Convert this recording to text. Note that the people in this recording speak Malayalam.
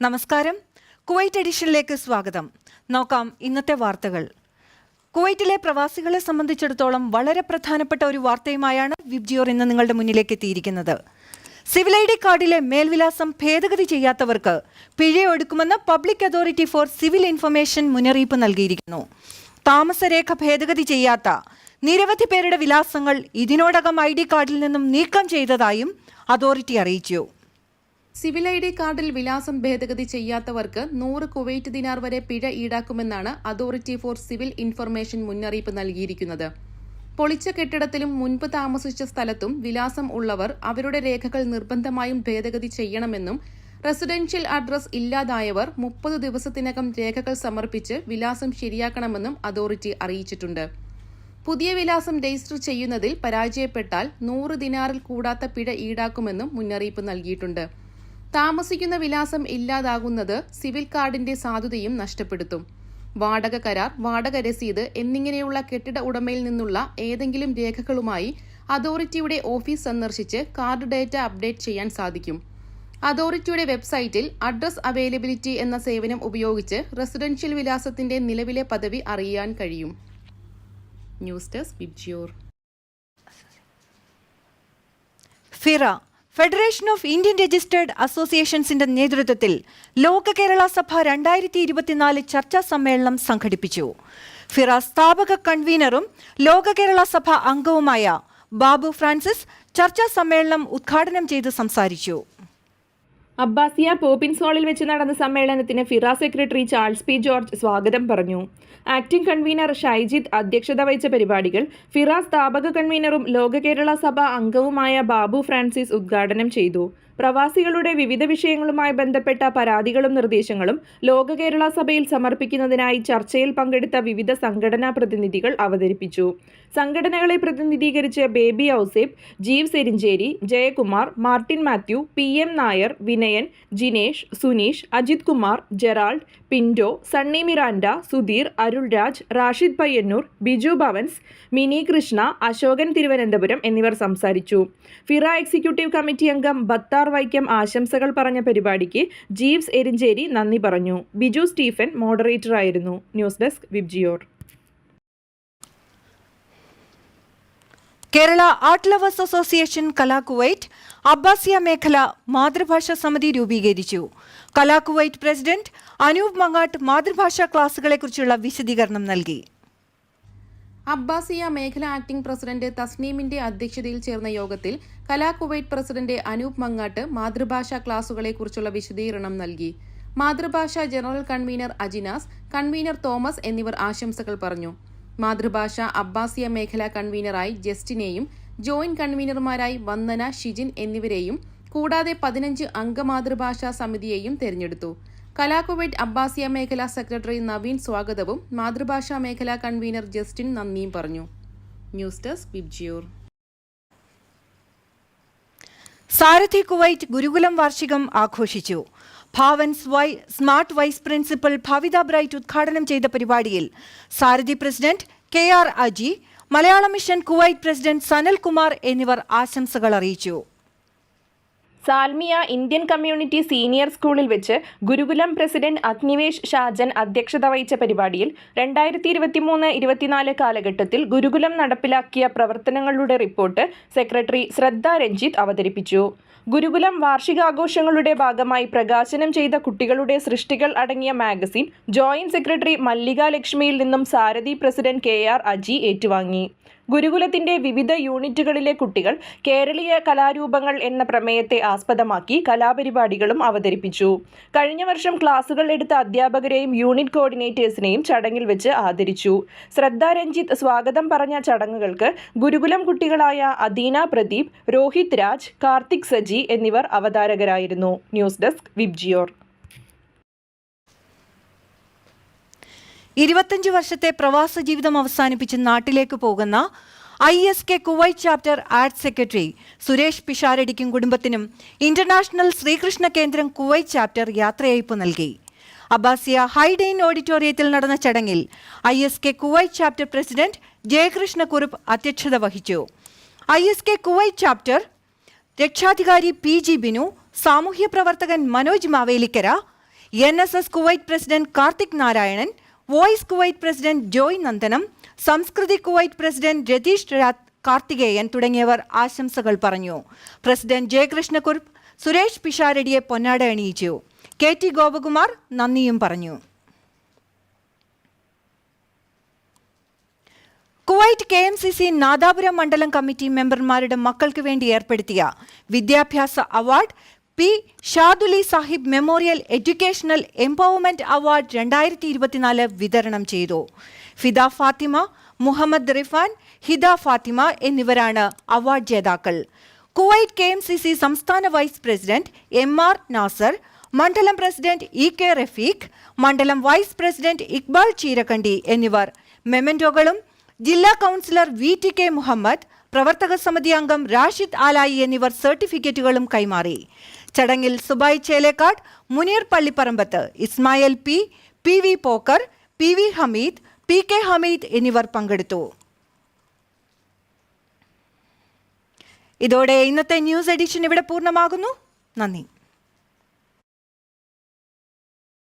നമസ്കാരം. കുവൈറ്റ് എഡിഷനിലേക്ക് സ്വാഗതം. നോക്കാം ഇന്നത്തെ വാർത്തകൾ. കുവൈറ്റിലെ പ്രവാസികളെ സംബന്ധിച്ചിടത്തോളം വളരെ പ്രധാനപ്പെട്ട ഒരു വാർത്തയുമായാണ് വിബ്ജിയോർ ഇന്ന് നിങ്ങളുടെ മുന്നിലേക്ക് എത്തിയിരിക്കുന്നത്. സിവിൽ ഐ ഡി കാർഡിലെ മേൽവിലാസം ഭേദഗതി ചെയ്യാത്തവർക്ക് പിഴയൊടുക്കുമെന്ന് public authority for civil information മുന്നറിയിപ്പ് നൽകിയിരിക്കുന്നു. താമസരേഖ ഭേദഗതി ചെയ്യാത്ത നിരവധി പേരുടെ വിലാസങ്ങൾ ഇതിനോടകം ഐ ഡി കാർഡിൽ നിന്നും നീക്കം ചെയ്തതായും അതോറിറ്റി അറിയിച്ചു. സിവിൽ ഐ ഡി കാർഡിൽ വിലാസം ഭേദഗതി ചെയ്യാത്തവർക്ക് നൂറ് കുവൈറ്റ് ദിനാർ വരെ പിഴ ഈടാക്കുമെന്നാണ് അതോറിറ്റി ഫോർ സിവിൽ ഇൻഫർമേഷൻ മുന്നറിയിപ്പ് നൽകിയിരിക്കുന്നത്. പൊളിച്ച കെട്ടിടത്തിലും മുൻപ് താമസിച്ച സ്ഥലത്തും വിലാസം ഉള്ളവർ അവരുടെ രേഖകൾ നിർബന്ധമായും ഭേദഗതി ചെയ്യണമെന്നും റെസിഡൻഷ്യൽ അഡ്രസ് ഇല്ലാതായവർ മുപ്പത് ദിവസത്തിനകം രേഖകൾ സമർപ്പിച്ച് വിലാസം ശരിയാക്കണമെന്നും അതോറിറ്റി അറിയിച്ചിട്ടുണ്ട്. പുതിയ വിലാസം രജിസ്റ്റർ ചെയ്യുന്നതിൽ പരാജയപ്പെട്ടാൽ നൂറ് ദിനാറിൽ കൂടാത്ത പിഴ ഈടാക്കുമെന്നും മുന്നറിയിപ്പ് നൽകിയിട്ടുണ്ട്. താമസിക്കുന്ന വിലാസം ഇല്ലാതാകുന്നത് സിവിൽ കാർഡിന്റെ സാധുതയും നഷ്ടപ്പെടുത്തും. വാടക കരാർ വാടക രസീത് എന്നിങ്ങനെയുള്ള കെട്ടിട ഉടമയിൽ നിന്നുള്ള ഏതെങ്കിലും രേഖകളുമായി അതോറിറ്റിയുടെ ഓഫീസ് സന്ദർശിച്ച് കാർഡ് ഡേറ്റ അപ്ഡേറ്റ് ചെയ്യാൻ സാധിക്കും. അതോറിറ്റിയുടെ വെബ്സൈറ്റിൽ അഡ്രസ് അവൈലബിലിറ്റി എന്ന സേവനം ഉപയോഗിച്ച് റെസിഡൻഷ്യൽ വിലാസത്തിന്റെ നിലവിലെ പദവി അറിയാൻ കഴിയും. News desk FIRA federation of Indian registered അസോസിയേഷൻസിന്റെ നേതൃത്വത്തിൽ ലോക കേരള സഭ രണ്ടായിരത്തി ഇരുപത്തിനാല് ചർച്ചാ സമ്മേളനം സംഘടിപ്പിച്ചു. ഫിറ സ്ഥാപക കൺവീനറും ലോക കേരള സഭ അംഗവുമായ ബാബു ഫ്രാൻസിസ് ചർച്ചാ സമ്മേളനം ഉദ്ഘാടനം ചെയ്ത് സംസാരിച്ചു. അബ്ബാസിയ പോപ്പിൻസ് ഹാളിൽ വെച്ച് നടന്ന സമ്മേളനത്തിന് FIRA secretary Charles P George സ്വാഗതം പറഞ്ഞു. ആക്ടിംഗ് കൺവീനർ ഷൈജിത്ത് അധ്യക്ഷത വഹിച്ച പരിപാടികൾ ഫിറ സ്ഥാപക കൺവീനറും ലോക കേരള സഭ അംഗവുമായ ബാബു ഫ്രാൻസിസ് ഉദ്ഘാടനം ചെയ്തു. പ്രവാസികളുടെ വിവിധ വിഷയങ്ങളുമായി ബന്ധപ്പെട്ട പരാതികളും നിർദ്ദേശങ്ങളും ലോക കേരള സഭയിൽ സമർപ്പിക്കുന്നതിനായി ചർച്ചയിൽ പങ്കെടുത്ത വിവിധ സംഘടനാ പ്രതിനിധികൾ അവതരിപ്പിച്ചു. സംഘടനകളെ പ്രതിനിധീകരിച്ച് Baby Ouseph Jeev Serincheri Jayakumar Martin Mathew P M Nair Vinayan Jinesh Suneesh Ajith Kumar Gerald Pinto Sunny Miranda Sudheer Arulraj Rashid Payyanur Biju Bhavans Mini Krishna Ashokan Thiruvananthapuram എന്നിവർ സംസാരിച്ചു. ഫിറ എക്സിക്യൂട്ടീവ് കമ്മിറ്റി അംഗം ബത്താർ വൈക്കം ആശംസകൾ പറഞ്ഞ പരിപാടിക്ക് ജീവ്സ് എരിഞ്ചേരി നന്ദി പറഞ്ഞു. ബിജു സ്റ്റീഫൻ മോഡറേറ്റർ ആയിരുന്നു news desk VIBGYOR. Kerala art lovers association Kala Kuwait Abbasiya മേഖല മാതൃഭാഷാ സമിതി രൂപീകരിച്ചു. കലാകുവൈറ്റ് പ്രസിഡന്റ് അനൂപ് മങ്ങാട്ട് മാതൃഭാഷാ ക്ലാസുകളെക്കുറിച്ചുള്ള വിശദീകരണം നൽകി. അബ്ബാസിയ മേഖല ആക്ടിംഗ് പ്രസിഡന്റ് തസ്നീമിന്റെ അധ്യക്ഷതയിൽ ചേർന്ന യോഗത്തിൽ കലാ കുവൈറ്റ് പ്രസിഡന്റ് അനൂപ് മങ്ങാട്ട് മാതൃഭാഷാ ക്ലാസുകളെക്കുറിച്ചുള്ള വിശദീകരണം നൽകി. മാതൃഭാഷ general convener Ajinas convener Thomas എന്നിവർ ആശംസകൾ പറഞ്ഞു. മാതൃഭാഷ അബ്ബാസിയ മേഖല കൺവീനറായി ജസ്റ്റിനെയും ജോയിന്റ് കൺവീനർമാരായി വന്ദന ഷിജിൻ എന്നിവരെയും കൂടാതെ പതിനഞ്ച് അംഗ മാതൃഭാഷാ സമിതിയെയും തെരഞ്ഞെടുത്തു. കലാകുവൈറ്റ് അബ്ബാസിയ മേഖലാ സെക്രട്ടറി നവീൻ സ്വാഗതവും മാതൃഭാഷാ മേഖലാ കൺവീനർ ജസ്റ്റിൻ നന്ദിയും പറഞ്ഞു. News desk VIBGYOR Sarathi Kuwait Gurukulam വാർഷികം ആഘോഷിച്ചു. Bhavans Y smart vice principal Bhavitha bright ഉദ്ഘാടനം ചെയ്ത പരിപാടിയിൽ Sarathi president K R Aji Malayala mission Kuwait president Sanal Sanalkumar എന്നിവർ ആശംസകൾ അറിയിച്ചു. സാൽമിയ ഇന്ത്യൻ കമ്മ്യൂണിറ്റി സീനിയർ സ്കൂളിൽ വെച്ച് ഗുരുകുലം പ്രസിഡന്റ് അഗ്നിവേഷ് ഷാജൻ അധ്യക്ഷത വഹിച്ച പരിപാടിയിൽ രണ്ടായിരത്തി ഇരുപത്തിമൂന്ന് ഇരുപത്തിനാല് കാലഘട്ടത്തിൽ ഗുരുകുലം നടപ്പിലാക്കിയ പ്രവർത്തനങ്ങളുടെ റിപ്പോർട്ട് സെക്രട്ടറി ശ്രദ്ധ രഞ്ജിത്ത് അവതരിപ്പിച്ചു. ഗുരുകുലം വാർഷികാഘോഷങ്ങളുടെ ഭാഗമായി പ്രകാശനം ചെയ്ത കുട്ടികളുടെ സൃഷ്ടികൾ അടങ്ങിയ മാഗസിൻ ജോയിന്റ് സെക്രട്ടറി മല്ലിക ലക്ഷ്മിയിൽ നിന്നും Sarathi president K R Aji ഏറ്റുവാങ്ങി. ഗുരുകുലത്തിന്റെ വിവിധ യൂണിറ്റുകളിലെ കുട്ടികൾ കേരളീയ കലാരൂപങ്ങൾ എന്ന പ്രമേയത്തെ ആസ്പദമാക്കി കലാപരിപാടികളും അവതരിപ്പിച്ചു. കഴിഞ്ഞ വർഷം ക്ലാസുകൾ എടുത്ത അധ്യാപകരെയും യൂണിറ്റ് കോർഡിനേറ്റേഴ്സിനെയും ചടങ്ങിൽ വെച്ച് ആദരിച്ചു. ശ്രദ്ധ രഞ്ജിത്ത് സ്വാഗതം പറഞ്ഞ ചടങ്ങുകൾക്ക് ഗുരുകുലം കുട്ടികളായ അദീന പ്രദീപ് രോഹിത് രാജ് കാർത്തിക് സജി എന്നിവർ അവതാരകരായിരുന്നു. News desk VIBGYOR. ഇരുപത്തഞ്ച് വർഷത്തെ പ്രവാസ ജീവിതം അവസാനിപ്പിച്ച് നാട്ടിലേക്ക് പോകുന്ന I S K Kuwait chapter arts secretary Suresh പിഷാരടിക്കും കുടുംബത്തിനും ഇന്റർനാഷണൽ ശ്രീകൃഷ്ണ കേന്ദ്രം കുവൈറ്റ് ചാപ്റ്റർ യാത്രയയപ്പ് നൽകി. അബ്ബാസിയ ഹൈഡെയിൻ ഓഡിറ്റോറിയത്തിൽ നടന്ന ചടങ്ങിൽ I S K Kuwait chapter president Jayakrishna Kurup അധ്യക്ഷത വഹിച്ചു. I S K Kuwait chapter രക്ഷാധികാരി പി ജി ബിനു സാമൂഹ്യ പ്രവർത്തകൻ Manoj Mavelikkara N S S Kuwait president Karthik Narayanan voice Kuwait president Joy Nandanam Samskriti Kuwait president Ratheesh Karthikeyan തുടങ്ങിയവർ ആശംസകൾ പറഞ്ഞു. പ്രസിഡന്റ് ജയകൃഷ്ണകുറുപ്പ് സുരേഷ് പിഷാരടിയെ പൊന്നാട അണിയിച്ചു കെ ടി ഗോപകുമാർ നന്ദിയും പറഞ്ഞു. Kuwait K M C C Nadapuram മണ്ഡലം കമ്മിറ്റി മെമ്പർമാരുടെ മക്കൾക്ക് വേണ്ടി ഏർപ്പെടുത്തിയ വിദ്യാഭ്യാസ award P Shaduli Sahib memorial educational empowerment award രണ്ടായിരത്തി ഇരുപത്തിനാല് വിതരണം ചെയ്തു. ഫിദ ഫാത്തിമ മുഹമ്മദ് റിഫാൻ ഹിദ ഫാത്തിമ എന്നിവരാണ് അവാർഡ് ജേതാക്കൾ. Kuwait K M C C സംസ്ഥാന vice president M R Nasar മണ്ഡലം പ്രസിഡന്റ് ഇ കെ റഫീഖ് മണ്ഡലം വൈസ് പ്രസിഡന്റ് ഇക്ബാൽ ചീരക്കണ്ടി എന്നിവർ. മെമന്റോകളും ജില്ലാ councillor V T K Muhammad പ്രവർത്തക സമിതി അംഗം റാഷിദ് ആലായി എന്നിവർ സർട്ടിഫിക്കറ്റുകളും കൈമാറി. ചടങ്ങിൽ Subai Chelekkad Muneer Pallipparambath Ismail P P V Pokkar P V Hameed P K Hameed എന്നിവർ പങ്കെടുത്തു. ഇതോടെ ഇന്നത്തെ ന്യൂസ് എഡിഷൻ ഇവിടെ പൂർണമാകുന്നു. നന്ദി.